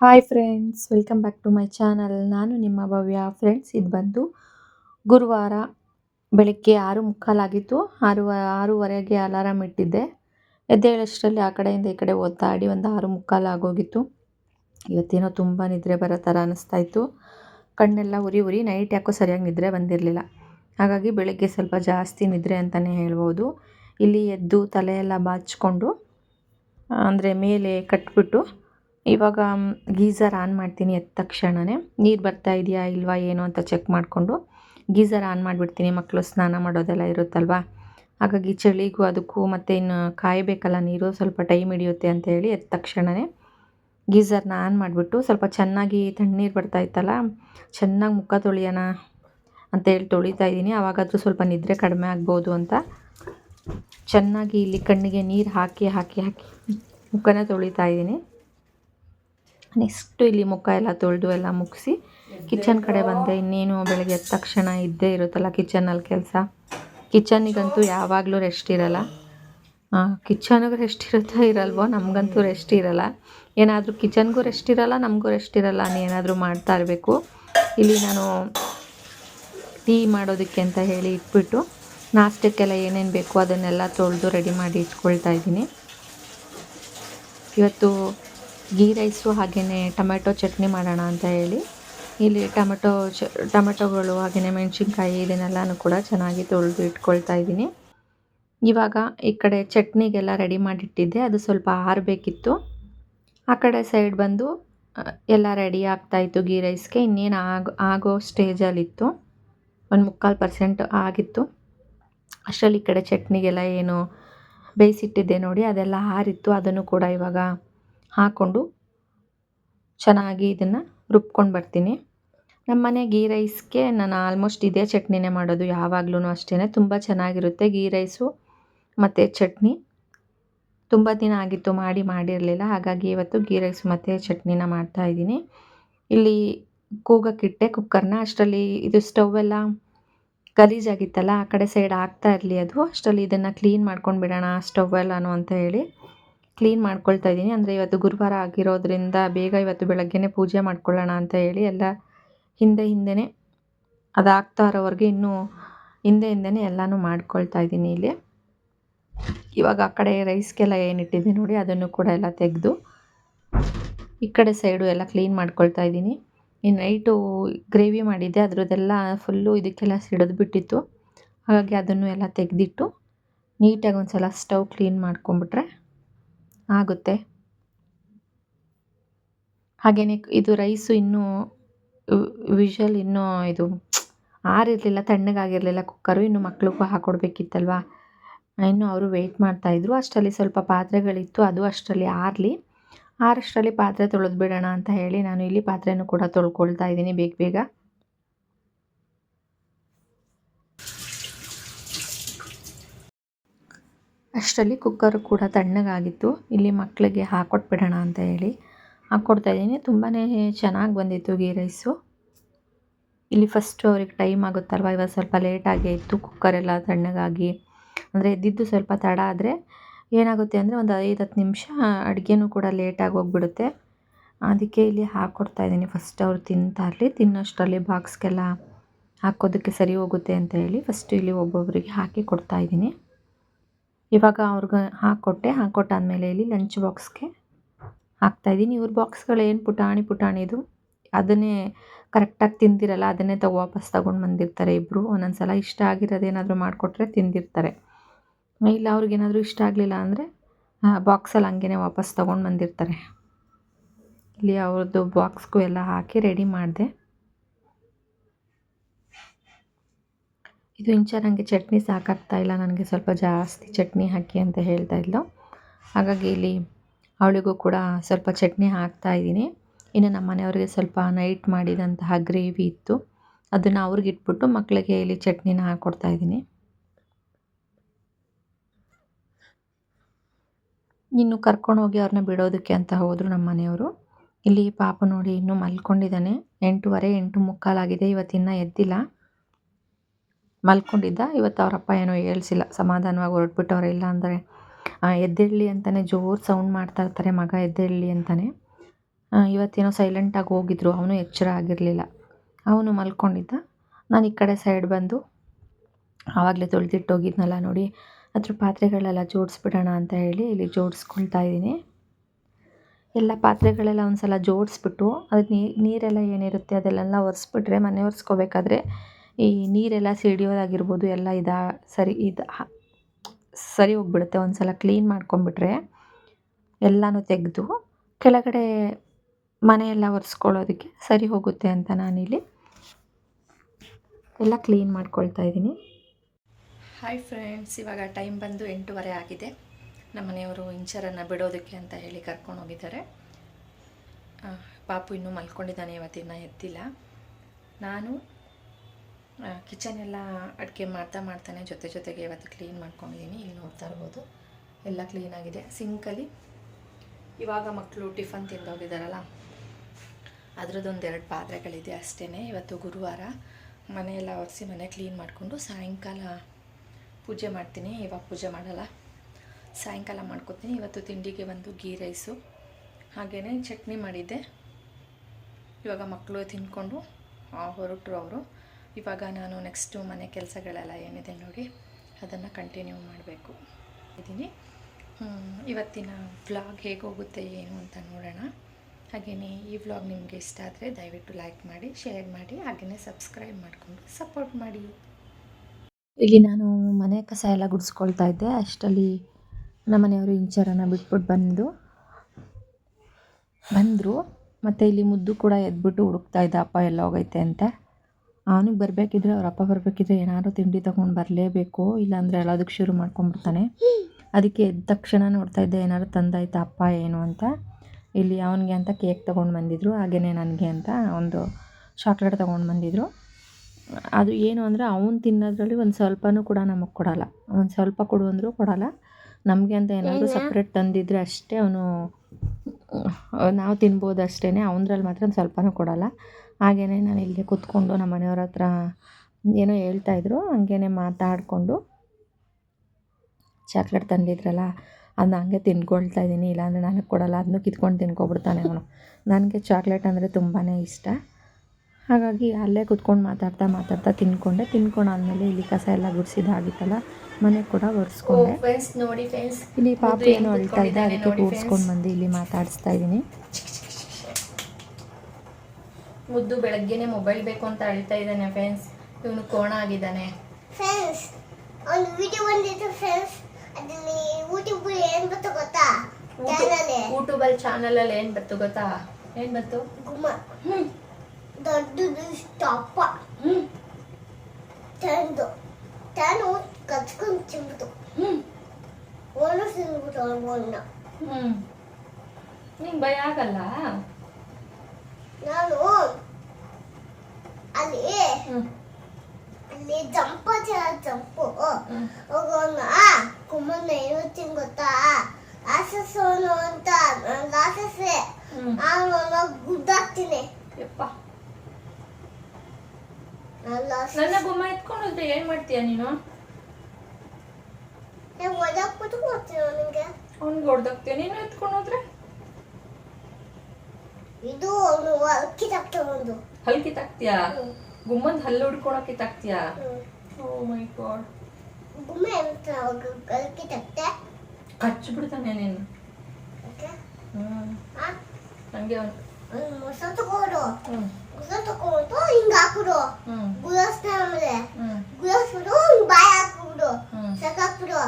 Hi friends welcome back to my channel ನಾನು ನಿಮ್ಮ ಭವ್ಯ friends ಇದು ಬಂದು ಗುರುವಾರ ಬೆಳಗ್ಗೆ ಆರು ಮುಕ್ಕಾಲಾಗಿತ್ತು. ಆರು ಆರೂವರೆಗೆ ಅಲಾರಾಮ್ ಇಟ್ಟಿದ್ದೆ. ಎದ್ದೇಳಷ್ಟರಲ್ಲಿ ಆ ಕಡೆಯಿಂದ ಈ ಕಡೆ ಒದ್ದಾಡಿ ಒಂದು ಆರು ಮುಕ್ಕಾಲು ಆಗೋಗಿತ್ತು ಇವತ್ತೇನೋ ತುಂಬ ನಿದ್ರೆ ಬರೋ ಥರ ಅನ್ನಿಸ್ತಾ ಇತ್ತು. ಕಣ್ಣೆಲ್ಲ ಉರಿ ಉರಿ ನೈಟ್ ಯಾಕೋ ಸರಿಯಾಗಿ ನಿದ್ರೆ ಬಂದಿರಲಿಲ್ಲ. ಹಾಗಾಗಿ ಬೆಳಗ್ಗೆ ಸ್ವಲ್ಪ ಜಾಸ್ತಿ ನಿದ್ರೆ ಅಂತಲೇ ಹೇಳ್ಬೋದು. ಇಲ್ಲಿ ಎದ್ದು ತಲೆಯೆಲ್ಲ ಬಾಚಿಕೊಂಡು ಅಂದರೆ ಮೇಲೆ ಕಟ್ಬಿಟ್ಟು ಇವಾಗ ಗೀಝರ್ ಆನ್ ಮಾಡ್ತೀನಿ ಎದ್ದ ತಕ್ಷಣವೇ ನೀರು ಬರ್ತಾ ಇದೆಯಾ ಇಲ್ವಾ ಏನು ಅಂತ ಚೆಕ್ ಮಾಡಿಕೊಂಡು ಗೀಝರ್ ಆನ್ ಮಾಡಿಬಿಡ್ತೀನಿ. ಮಕ್ಕಳು ಸ್ನಾನ ಮಾಡೋದೆಲ್ಲ ಇರುತ್ತಲ್ವ? ಹಾಗಾಗಿ ಚಳಿಗೂ ಅದಕ್ಕೂ ಮತ್ತು ಇನ್ನು ಕಾಯಬೇಕಲ್ಲ ನೀರು. ಸ್ವಲ್ಪ ಟೈಮ್ ಹಿಡಿಯುತ್ತೆ ಅಂತ ಹೇಳಿ ಎದ್ದ ತಕ್ಷಣವೇ ಗೀಝರ್ನ ಆನ್ ಮಾಡಿಬಿಟ್ಟು ಸ್ವಲ್ಪ ಚೆನ್ನಾಗಿ ತಣ್ಣೀರು ಬರ್ತಾ ಇತ್ತಲ್ಲ, ಚೆನ್ನಾಗಿ ಮುಖ ತೊಳಿಯೋಣ ಅಂತೇಳಿ ತೊಳಿತಾ ಇದ್ದೀನಿ. ಆವಾಗಾದರೂ ಸ್ವಲ್ಪ ನಿದ್ರೆ ಕಡಿಮೆ ಆಗ್ಬೋದು ಅಂತ. ಚೆನ್ನಾಗಿ ಇಲ್ಲಿ ಕಣ್ಣಿಗೆ ನೀರು ಹಾಕಿ ಹಾಕಿ ಹಾಕಿ ಮುಖನ ತೊಳಿತಾ ಇದ್ದೀನಿ. ನೆಕ್ಸ್ಟು ಇಲ್ಲಿ ಮುಖ ಎಲ್ಲ ತೊಳೆದು ಎಲ್ಲ ಮುಗಿಸಿ ಕಿಚನ್ ಕಡೆ ಬಂದೆ. ಇನ್ನೇನು ಬೆಳಗ್ಗೆ ಎದ್ದ ತಕ್ಷಣ ಇದ್ದೇ ಇರುತ್ತಲ್ಲ ಕಿಚನಲ್ಲಿ ಕೆಲಸ. ಕಿಚನಿಗಂತೂ ಯಾವಾಗಲೂ ರೆಸ್ಟ್ ಇರಲ್ಲ. ಕಿಚನ್ಗೆ ರೆಸ್ಟ್ ಇರುತ್ತಾ ಇರಲ್ವೋ, ನಮಗಂತೂ ರೆಸ್ಟ್ ಇರಲ್ಲ. ಏನಾದರೂ ಕಿಚನ್ಗೂ ರೆಸ್ಟ್ ಇರಲ್ಲ, ನಮಗೂ ರೆಸ್ಟ್ ಇರಲ್ಲ ಏನಾದರೂ ಮಾಡ್ತಾ ಇರಬೇಕು. ಇಲ್ಲಿ ನಾನು ಟೀ ಮಾಡೋದಕ್ಕೆ ಅಂತ ಹೇಳಿ ಇಟ್ಬಿಟ್ಟು ನಾಷ್ಟಕ್ಕೆಲ್ಲ ಏನೇನು ಬೇಕು ಅದನ್ನೆಲ್ಲ ತೊಳೆದು ರೆಡಿ ಮಾಡಿ ಇಟ್ಕೊಳ್ತಾ ಇದ್ದೀನಿ. ಇವತ್ತು ಗೀ ರೈಸು ಹಾಗೆಯೇ ಟೊಮೆಟೊ ಚಟ್ನಿ ಮಾಡೋಣ ಅಂತ ಹೇಳಿ. ಇಲ್ಲಿ ಟೊಮೆಟೊ ಚ, ಟೊಮೆಟೊಗಳು ಹಾಗೆಯೇ ಮೆಣಸಿನ್ಕಾಯಿ ಇದನ್ನೆಲ್ಲನೂ ಕೂಡ ಚೆನ್ನಾಗಿ ತೊಳೆದು ಇಟ್ಕೊಳ್ತಾ ಇದ್ದೀನಿ. ಇವಾಗ ಈ ಕಡೆ ಚಟ್ನಿಗೆಲ್ಲ ರೆಡಿ ಮಾಡಿಟ್ಟಿದ್ದೆ. ಅದು ಸ್ವಲ್ಪ ಆರಬೇಕಿತ್ತು ಆ ಕಡೆ ಸೈಡ್ ಬಂದು ಎಲ್ಲ ರೆಡಿ ಆಗ್ತಾಯಿತ್ತು ಗೀ. ರೈಸ್ಗೆ ಇನ್ನೇನು ಆಗೋ ಆಗೋ ಸ್ಟೇಜಲ್ಲಿತ್ತು ಒಂದು ಮುಕ್ಕಾಲು ಪರ್ಸೆಂಟ್ ಆಗಿತ್ತು. ಅಷ್ಟರಲ್ಲಿ ಈ ಕಡೆ ಚಟ್ನಿಗೆಲ್ಲ ಏನು ಬೇಯಿಸಿಟ್ಟಿದ್ದೆ ನೋಡಿ, ಅದೆಲ್ಲ ಆರಿತ್ತು. ಅದನ್ನು ಕೂಡ ಇವಾಗ ಹಾಕ್ಕೊಂಡು ಚೆನ್ನಾಗಿ ಇದನ್ನು ರುಬ್ಕೊಂಡು ಬರ್ತೀನಿ. ನಮ್ಮ ಮನೆ ಗೀ ರೈಸ್ಗೆ ನಾನು ಆಲ್ಮೋಸ್ಟ್ ಇದೇ ಚಟ್ನಿನೇ ಮಾಡೋದು, ಯಾವಾಗ್ಲೂ ಅಷ್ಟೇ ತುಂಬ ಚೆನ್ನಾಗಿರುತ್ತೆ ಗೀ ರೈಸು ಮತ್ತು ಚಟ್ನಿ. ತುಂಬ ದಿನ ಆಗಿತ್ತು ಮಾಡಿ ಮಾಡಿರಲಿಲ್ಲ, ಹಾಗಾಗಿ ಇವತ್ತು ಗೀ ರೈಸ್ ಮತ್ತು ಚಟ್ನಿನ ಮಾಡ್ತಾಯಿದ್ದೀನಿ ಇಲ್ಲಿ ಕೂಗಕ್ಕಿಟ್ಟೆ ಕುಕ್ಕರ್ನ, ಅಷ್ಟರಲ್ಲಿ ಇದು ಸ್ಟವ್ ಎಲ್ಲ ಗಲೀಜಾಗಿತ್ತಲ್ಲ, ಆ ಕಡೆ ಸೈಡ್ ಆಗ್ತಾ ಇರಲಿ ಅದು. ಅಷ್ಟರಲ್ಲಿ ಇದನ್ನು ಕ್ಲೀನ್ ಮಾಡ್ಕೊಂಡು ಬಿಡೋಣ ಸ್ಟವ್ ಎಲ್ಲನೂ ಅಂತ ಹೇಳಿ. ಕ್ಲೀನ್ ಮಾಡ್ಕೊಳ್ತಾ ಇದ್ದೀನಿ. ಅಂದರೆ ಇವತ್ತು ಗುರುವಾರ ಆಗಿರೋದ್ರಿಂದ ಬೇಗ ಇವತ್ತು ಬೆಳಗ್ಗೆನೇ ಪೂಜೆ ಮಾಡ್ಕೊಳ್ಳೋಣ ಅಂತ ಹೇಳಿ ಎಲ್ಲ ಹಿಂದೆ ಹಿಂದೆ ಅದಾಗ್ತಾ ಇರೋವರೆಗೆ ಇನ್ನೂ ಹಿಂದೆ ಹಿಂದೆ ಎಲ್ಲನೂ ಮಾಡ್ಕೊಳ್ತಾ ಇದ್ದೀನಿ ಇಲ್ಲಿ. ಇವಾಗ ಆ ಕಡೆ ರೈಸ್ಗೆಲ್ಲ ಏನಿಟ್ಟಿದ್ದೀನಿ ನೋಡಿ, ಅದನ್ನು ಕೂಡ ಎಲ್ಲ ತೆಗೆದು ಈ ಕಡೆ ಸೈಡು ಎಲ್ಲ ಕ್ಲೀನ್ ಮಾಡ್ಕೊಳ್ತಾ ಇದ್ದೀನಿ. ಈ ನೈಟು ಗ್ರೇವಿ ಮಾಡಿದ್ದೆ, ಅದರದ್ದೆಲ್ಲ ಫುಲ್ಲು ಇದಕ್ಕೆಲ್ಲ ಸಿಡಿದು ಬಿಟ್ಟಿತ್ತು. ಹಾಗಾಗಿ ಅದನ್ನು ಎಲ್ಲ ತೆಗೆದಿಟ್ಟು ನೀಟಾಗಿ ಒಂದು ಸಲ ಸ್ಟವ್ ಕ್ಲೀನ್ ಮಾಡ್ಕೊಂಬಿಟ್ರೆ ಆಗುತ್ತೆ. ಹಾಗೆಯೇ ಇದು ರೈಸು ಇನ್ನೂ ವಿಷಲ್ ಇನ್ನೂ ಇದು ಆರಿರಲಿಲ್ಲ, ತಣ್ಣಗಾಗಿರಲಿಲ್ಲ, ಕುಕ್ಕರು ಇನ್ನು ಮಕ್ಕಳಿಗೂ ಹಾಕ್ಕೊಡ್ಬೇಕಿತ್ತಲ್ವ ಇನ್ನು ಅವರು ವೆಯ್ಟ್ ಮಾಡ್ತಾಯಿದ್ರು ಅಷ್ಟರಲ್ಲಿ ಸ್ವಲ್ಪ ಪಾತ್ರೆಗಳಿತ್ತು, ಅದು ಅಷ್ಟರಲ್ಲಿ ಆರಲಿ. ಆರಷ್ಟರಲ್ಲಿ ಪಾತ್ರೆ ತೊಳೆದು ಬಿಡೋಣ ಅಂತ ಹೇಳಿ ನಾನು ಇಲ್ಲಿ ಪಾತ್ರೆನೂ ಕೂಡ ತೊಳ್ಕೊಳ್ತಾ ಇದ್ದೀನಿ ಬೇಗ ಬೇಗ. ಅಷ್ಟರಲ್ಲಿ ಕುಕ್ಕರ್ ಕೂಡ ತಣ್ಣಗಾಗಿತ್ತು. ಇಲ್ಲಿ ಮಕ್ಕಳಿಗೆ ಹಾಕ್ಕೊಟ್ಬಿಡೋಣ ಅಂತ ಹೇಳಿ ಹಾಕ್ಕೊಡ್ತಾಯಿದ್ದೀನಿ ತುಂಬಾ ಚೆನ್ನಾಗಿ ಬಂದಿತ್ತು ಗೀ ರೈಸು ಇಲ್ಲಿ ಫಸ್ಟು ಅವ್ರಿಗೆ ಟೈಮ್ ಆಗುತ್ತಲ್ವ? ಇವಾಗ ಸ್ವಲ್ಪ ಲೇಟಾಗೇ ಇತ್ತು ಕುಕ್ಕರೆಲ್ಲ ತಣ್ಣಗಾಗಿ ಅಂದರೆ ಎದ್ದಿದ್ದು ಸ್ವಲ್ಪ ತಡ ಆದರೆ ಏನಾಗುತ್ತೆ ಅಂದರೆ ಒಂದು ಐದು ಹತ್ತು ನಿಮಿಷ ಅಡುಗೆನೂ ಕೂಡ ಲೇಟಾಗಿ ಹೋಗ್ಬಿಡುತ್ತೆ. ಅದಕ್ಕೆ ಇಲ್ಲಿ ಹಾಕ್ಕೊಡ್ತಾಯಿದ್ದೀನಿ ಫಸ್ಟ್ ಅವ್ರು ತಿಂತಾ ಇರಲಿ. ತಿನ್ನೋಷ್ಟರಲ್ಲಿ ಬಾಕ್ಸ್ಗೆಲ್ಲ ಹಾಕೋದಕ್ಕೆ ಸರಿ ಹೋಗುತ್ತೆ ಅಂತ ಹೇಳಿ ಫಸ್ಟು ಇಲ್ಲಿ ಒಬ್ಬೊಬ್ಬರಿಗೆ ಹಾಕಿ ಕೊಡ್ತಾಯಿದ್ದೀನಿ ಇವಾಗ ಅವ್ರಿಗೆ ಹಾಕ್ಕೊಟ್ಟೆ. ಹಾಕ್ಕೊಟ್ಟಾದ್ಮೇಲೆ ಇಲ್ಲಿ ಲಂಚ್ ಬಾಕ್ಸ್ಗೆ ಹಾಕ್ತಾಯಿದ್ದೀನಿ ಇವ್ರ ಬಾಕ್ಸ್ಗಳೇನು ಪುಟಾಣಿ ಪುಟಾಣಿದು ಅದನ್ನೇ ಕರೆಕ್ಟಾಗಿ ತಿಂದಿರಲ್ಲ, ಅದನ್ನೇ ತಗೋ ವಾಪಸ್ ತಗೊಂಡು ಬಂದಿರ್ತಾರೆ ಇಬ್ಬರು ಒಂದೊಂದು ಸಲ ಇಷ್ಟ ಆಗಿರೋದೇನಾದರೂ ಮಾಡಿಕೊಟ್ರೆ ತಿಂದಿರ್ತಾರೆ. ಇಲ್ಲ ಅವ್ರಿಗೇನಾದರೂ ಇಷ್ಟ ಆಗಲಿಲ್ಲ ಅಂದರೆ ಬಾಕ್ಸಲ್ಲಿ ಹಂಗೇ ವಾಪಸ್ ತೊಗೊಂಡು ಬಂದಿರ್ತಾರೆ. ಇಲ್ಲಿ ಅವ್ರದ್ದು ಬಾಕ್ಸ್ಗೂ ಎಲ್ಲ ಹಾಕಿ ರೆಡಿ ಮಾಡಿದೆ. ಇದು ಇಂಚ ನನಗೆ ಚಟ್ನಿ ಸಾಕಾಗ್ತಾ ಇಲ್ಲ, ನನಗೆ ಸ್ವಲ್ಪ ಜಾಸ್ತಿ ಚಟ್ನಿ ಹಾಕಿ ಅಂತ ಹೇಳ್ತಾ ಇದ್ಲು. ಹಾಗಾಗಿ ಇಲ್ಲಿ ಅವಳಿಗೂ ಕೂಡ ಸ್ವಲ್ಪ ಚಟ್ನಿ ಹಾಕ್ತಾ ಇದ್ದೀನಿ. ಇನ್ನು ನಮ್ಮ ಮನೆಯವ್ರಿಗೆ ಸ್ವಲ್ಪ ನೈಟ್ ಮಾಡಿದಂತಹ ಗ್ರೇವಿ ಇತ್ತು. ಅದನ್ನು ಅವ್ರಿಗೆ ಇಟ್ಬಿಟ್ಟು ಮಕ್ಕಳಿಗೆ ಇಲ್ಲಿ ಚಟ್ನಿನ ಹಾಕ್ಕೊಡ್ತಾ ಇದ್ದೀನಿ. ಇನ್ನು ಕರ್ಕೊಂಡು ಹೋಗಿ ಅವ್ರನ್ನ ಬಿಡೋದಕ್ಕೆ ಅಂತ ಹೋದರು ನಮ್ಮ ಮನೆಯವರು. ಇಲ್ಲಿ ಪಾಪ ನೋಡಿ ಇನ್ನೂ ಮಲ್ಕೊಂಡಿದ್ದಾನೆ. ಎಂಟೂವರೆ, ಎಂಟು ಮುಕ್ಕಾಲಾಗಿದೆ, ಇವತ್ತಿನ್ನ ಎದ್ದಿಲ್ಲ. ಮಲ್ಕೊಂಡಿದ್ದ. ಇವತ್ತು ಅವರಪ್ಪ ಏನೋ ಹೇಳ್ಸಿಲ್ಲ. ಸಮಾಧಾನವಾಗಿ ಹೊರಟ್ಬಿಟ್ಟವ್ರೆ ಇಲ್ಲ ಅಂದರೆ ಎದ್ದೇಳಲಿ ಅಂತಲೇ ಜೋರು ಸೌಂಡ್ ಮಾಡ್ತಾ ಇರ್ತಾರೆ, ಮಗ ಎದ್ದೇಳಲಿ ಅಂತಲೇ ಇವತ್ತೇನೋ ಸೈಲೆಂಟಾಗಿ ಹೋಗಿದ್ರು. ಅವನು ಎಚ್ಚರ ಆಗಿರಲಿಲ್ಲ. ಅವನು ಮಲ್ಕೊಂಡಿದ್ದ. ನಾನು ಈ ಕಡೆ ಸೈಡ್ ಬಂದು ಆವಾಗಲೇ ತೊಳೆದಿಟ್ಟೋಗಿದ್ನಲ್ಲ ನೋಡಿ, ಅದ್ರ ಪಾತ್ರೆಗಳೆಲ್ಲ ಜೋಡಿಸ್ಬಿಡೋಣ ಅಂತ ಹೇಳಿ ಇಲ್ಲಿ ಜೋಡಿಸ್ಕೊಳ್ತಾ ಇದ್ದೀನಿ. ಎಲ್ಲ ಪಾತ್ರೆಗಳೆಲ್ಲ ಒಂದು ಸಲ ಜೋಡಿಸ್ಬಿಟ್ಟು, ಅದಕ್ಕೆ ನೀರೆಲ್ಲ ಏನಿರುತ್ತೆ ಅದೆಲ್ಲ ಒರೆಸ್ಬಿಟ್ರೆ ಮನೆ ಒರೆಸ್ಕೋಬೇಕಾದ್ರೆ ಈ ನೀರೆಲ್ಲ ಸಿಡಿಯೋದಾಗಿರ್ಬೋದು, ಎಲ್ಲ ಇದು ಸರಿ ಇದು ಸರಿ ಹೋಗ್ಬಿಡುತ್ತೆ. ಒಂದು ಸಲ ಕ್ಲೀನ್ ಮಾಡ್ಕೊಂಬಿಟ್ರೆ ಎಲ್ಲನೂ ತೆಗೆದು ಕೆಳಗಡೆ ಮನೆಯೆಲ್ಲ ಒರೆಸ್ಕೊಳ್ಳೋದಕ್ಕೆ ಸರಿ ಹೋಗುತ್ತೆ ಅಂತ ನಾನಿಲ್ಲಿ ಎಲ್ಲ ಕ್ಲೀನ್ ಮಾಡ್ಕೊಳ್ತಾ ಇದ್ದೀನಿ. ಹಾಯ್ ಫ್ರೆಂಡ್ಸ್ ಇವಾಗ ಟೈಮ್ ಬಂದು ಎಂಟೂವರೆ ಆಗಿದೆ. ನಮ್ಮ ಮನೆಯವರು ಇಂಚರನ್ನು ಬಿಡೋದಕ್ಕೆ ಅಂತ ಹೇಳಿ ಕರ್ಕೊಂಡು ಹೋಗಿದ್ದಾರೆ. ಪಾಪು ಇನ್ನೂ ಮಲ್ಕೊಂಡಿದ್ದಾನೆ ಇವತ್ತಿನ ಎದ್ದಿಲ್ಲ. ನಾನು ಕಿಚನ್ ಎಲ್ಲ ಅಡುಗೆ ಮಾಡ್ತಾ ಮಾಡ್ತಾನೆ, ಜೊತೆ ಜೊತೆಗೆ ಇವತ್ತು ಕ್ಲೀನ್ ಮಾಡ್ಕೊಂಡಿದ್ದೀನಿ ಇಲ್ಲಿ ನೋಡ್ತಾ ಇರ್ಬೋದು. ಎಲ್ಲ ಕ್ಲೀನಾಗಿದೆ ಸಿಂಕಲ್ಲಿ ಇವಾಗ ಮಕ್ಕಳು ಟಿಫನ್ ತಿಂದೋಗಿದ್ದಾರಲ್ಲ ಅದರದ್ದೊಂದು ಎರಡು ಪಾತ್ರೆಗಳಿದೆ ಅಷ್ಟೇ ಇವತ್ತು ಗುರುವಾರ ಮನೆಯೆಲ್ಲ ಒರೆಸಿ ಮನೆ ಕ್ಲೀನ್ ಮಾಡಿಕೊಂಡು ಸಾಯಂಕಾಲ ಪೂಜೆ ಮಾಡ್ತೀನಿ. ಇವಾಗ ಪೂಜೆ ಮಾಡಲ್ಲ. ಸಾಯಂಕಾಲ ಮಾಡ್ಕೊತೀನಿ. ಇವತ್ತು ತಿಂಡಿಗೆ ಒಂದು ಗೀ ರೈಸು ಹಾಗೆಯೇ ಚಟ್ನಿ ಮಾಡಿದ್ದೆ. ಇವಾಗ ಮಕ್ಕಳು ತಿಂದ್ಕೊಂಡು ಹೊರಟರು ಅವರು. ಇವಾಗ ನಾನು ನೆಕ್ಸ್ಟು ಮನೆ ಕೆಲಸಗಳೆಲ್ಲ ಏನಿದೆ ನೋಡಿ, ಅದನ್ನು ಕಂಟಿನ್ಯೂ ಮಾಡಬೇಕು. ಇದ್ದೀನಿ. ಇವತ್ತಿನ ವ್ಲಾಗ್ ಹೇಗೋಗುತ್ತೆ ಏನು ಅಂತ ನೋಡೋಣ. ಹಾಗೆಯೇ ಈ ವ್ಲಾಗ್ ನಿಮಗೆ ಇಷ್ಟ ಆದರೆ ದಯವಿಟ್ಟು ಲೈಕ್ ಮಾಡಿ ಶೇರ್ ಮಾಡಿ ಹಾಗೆಯೇ ಸಬ್ಸ್ಕ್ರೈಬ್ ಮಾಡಿಕೊಂಡು ಸಪೋರ್ಟ್ ಮಾಡಿ. ಇಲ್ಲಿ ನಾನು ಮನೆ ಕಸ ಎಲ್ಲ ಗುಡಿಸ್ಕೊಳ್ತಾ ಇದ್ದೆ. ಅಷ್ಟರಲ್ಲಿ ನಮ್ಮನೆಯವರು ಇಂಚರನ್ನು ಬಿಟ್ಬಿಟ್ಟು ಬಂದು, ಬಂದರು. ಮತ್ತು ಇಲ್ಲಿ ಮುದ್ದು ಕೂಡ ಎದ್ಬಿಟ್ಟು ಹುಡುಕ್ತಾ ಇದ್ದ, ಅಪ್ಪ ಎಲ್ಲ ಹೋಗೈತೆ ಅಂತ. ಅವನಿಗೆ ಬರಬೇಕಿದ್ರೆ ಅವ್ರ ಅಪ್ಪ ಬರಬೇಕಿದ್ರೆ ಏನಾದ್ರು ತಿಂಡಿ ತಗೊಂಡು ಬರಲೇಬೇಕು ಇಲ್ಲಾಂದರೆ ಎಲ್ಲದಕ್ಕೆ ಶುರು ಮಾಡ್ಕೊಂಡ್ಬಿಡ್ತಾನೆ. ಅದಕ್ಕೆ ಎದ್ದ ತಕ್ಷಣ ನೋಡ್ತಾ ಇದ್ದೆ ಏನಾದ್ರು ತಂದಾಯ್ತಾ ಅಪ್ಪ ಏನು ಅಂತ. ಇಲ್ಲಿ ಅವನಿಗೆ ಅಂತ ಕೇಕ್ ತೊಗೊಂಡು ಬಂದಿದ್ರು ಹಾಗೆಯೇ ನನಗೆ ಅಂತ ಒಂದು ಚಾಕ್ಲೇಟ್ ತೊಗೊಂಡು ಬಂದಿದ್ರು. ಅದು ಏನು ಅಂದರೆ ಅವ್ನು ತಿನ್ನೋದ್ರಲ್ಲಿ ಒಂದು ಸ್ವಲ್ಪನೂ ಕೂಡ ನಮಗೆ ಕೊಡಲ್ಲ. ಒಂದು ಸ್ವಲ್ಪ ಕೊಡು ಅಂದರೂ ಕೊಡಲ್ಲ. ನಮಗೆ ಅಂತ ಏನಾದರೂ ಸಪ್ರೇಟ್ ತಂದಿದ್ರೆ ಅಷ್ಟೇ ಅವನು ನಾವು ತಿನ್ಬೋದು ಅಷ್ಟೇ ಅವನದ್ರಲ್ಲಿ ಮಾತ್ರ ಒಂದು ಸ್ವಲ್ಪನೂ ಕೊಡಲ್ಲ. ಹಾಗೆಯೇ ನಾನು ಇಲ್ಲಿ ಕೂತ್ಕೊಂಡು ನಮ್ಮ ಮನೆಯವ್ರ ಹತ್ರ ಏನೋ ಹೇಳ್ತಾಯಿದ್ರು ಹಂಗೇ ಮಾತಾಡಿಕೊಂಡು ಚಾಕ್ಲೇಟ್ ತಂದಿದ್ರಲ್ಲ ಅದನ್ನ ಹಂಗೆ ತಿನ್ಕೊಳ್ತಾ ಇದ್ದೀನಿ ಇಲ್ಲಾಂದರೆ ನನಗೆ ಕೊಡಲ್ಲ ಅದನ್ನು ಕಿತ್ಕೊಂಡು ತಿನ್ಕೊಬಿಡ್ತಾನೆ ಅವನು. ನನಗೆ ಚಾಕ್ಲೇಟ್ ಅಂದರೆ ತುಂಬಾ ಇಷ್ಟ. ಹಾಗಾಗಿ ಅಲ್ಲೇ ಕುತ್ಕೊಂಡು ಮಾತಾಡ್ತಾ ಮಾತಾಡ್ತಾ ತಿನ್ಕೊಂಡೆ. ತಿನ್ಕೊಂಡಾದ್ಮೇಲೆ ಇಲ್ಲಿ ಕಸ ಎಲ್ಲ ಗುಡಿಸಿದಾಗಿತ್ತಲ್ಲ ಮನೆ ಕೂಡ ಒರೆಸ್ಕೊಂಡೆ. ಫ್ರೆಂಡ್ಸ್ ಇಲ್ಲಿ ಪಾಪ ಏನು ಅಳ್ತಾ ಇದ್ದೆ ಅದಕ್ಕೆ ಕೂರಿಸ್ಕೊಂಡು ಬಂದು ಇಲ್ಲಿ ಮಾತಾಡಿಸ್ತಾ ಇದ್ದೀನಿ. ಮುದ್ದು ಬೆಳಗ್ಗೆನೆ ಮೊಬೈಲ್ ಬೇಕು ಅಂತ ಅಳ್ತಾ ಇದ್ದಾನೆ ಫ್ರೆಂಡ್ಸ್ ಇವನು ಕೋಣ ಆಗಿದ್ದಾನೆ. ಫ್ರೆಂಡ್ಸ್ ಒಂದು ವಿಡಿಯೋ ಬಂದಿತ್ತು ಫ್ರೆಂಡ್ಸ್ ಅದನ್ನ ಯೂಟ್ಯೂಬ್ ಏನ್ ಬಂತು ಗೊತ್ತಾ? ಚಾನಲ್ ಅಲ್ಲಿ. ಚಾನಲ್ ಅಲ್ಲಿ ಏನ್ ಬತ್ತು ಗೊತ್ತಾ? ಏನ್ ಬತ್ತು ಗುಮ್ಮ. ದೊಡ್ಡದು ಸ್ಟಾಪ ಹ್ಮ್. ತಂದು. ತಾನು ಕಚ್ಕೊಂಡು ತಿಂಬಿತು ಹ್ಮ್. ಓಣ ತಿಂದ್ಬಿಟ್ಟು ಹ್ಮ್. ನಿಂಗ್ ಭಯ ಆಗಲ್ಲ? ನಾನು ಅಲ್ಲಿ ಅಲ್ಲಿ ಜಂಪ ಜಂಪು. ಹೋಗೋಣ. ಕುಮ್ಮನ ಏನು ಗೊತ್ತಾ? ಲಾಸಸ್ಸೋನು ಅಂತ ಹ್ಮ್. ನಾನು ಗುದ್ದಾಕ್ತೀನಿ ನನ್ನ ಗುಮ್ಮ ಎತ್ಕೊಂಡು ಹೋದ್ರೆ ಏನ್ ಮಾಡ್ತೀಯ ನೀನು? ಒದಕ್ಬಿಟ್ಟು ಕೊಡ್ತೀನಿ ಅವನಿಗೆ ಅವ್ನಿಗೆ ಹೊಡ್ದಾಕ್ತೀಯ? ನೀನು ಎತ್ಕೊಂಡು ಹೋದ್ರೆ? ಇದು ಅವನು ಅಕ್ಕಿ ತಗೊಂಡು ಹಲ್ಕಿ ತಾಕ್ತೀಯಾ? ಗುಮ್ಮನ್ ಹಲ್ಲು ಹುಡ್ಕೊಳಕ್ಕೆ ತಾಕ್ತೀಯಾ? ಓ ಮೈ ಗಾಡ್ ಗುಮ್ಮೆ ಅಂತ ಅಕ್ಕಿ ತಗ್ತೆ ಕಚ್ಚಿ ಬಿಡ್ತಾನೆ ನೀನು. ಹಂಗೆ ಅವ್ನು ಹೊಸ ತಗೊಂಡು ಹಿಂಗ್ ತಗೊಂಡು ಹಿಂಗ ಹಾಕ್ಬಿಡು. ಗುಲಾಸ್ನ ಆಮೇಲೆ. ಗುಲಾಸ್ಬಿಡು ಹಿಂಗ್ ಬಾಯ್ ಹಾಕ್ಬಿಡು. ಸಾಕಾಕ್ಬಿಡು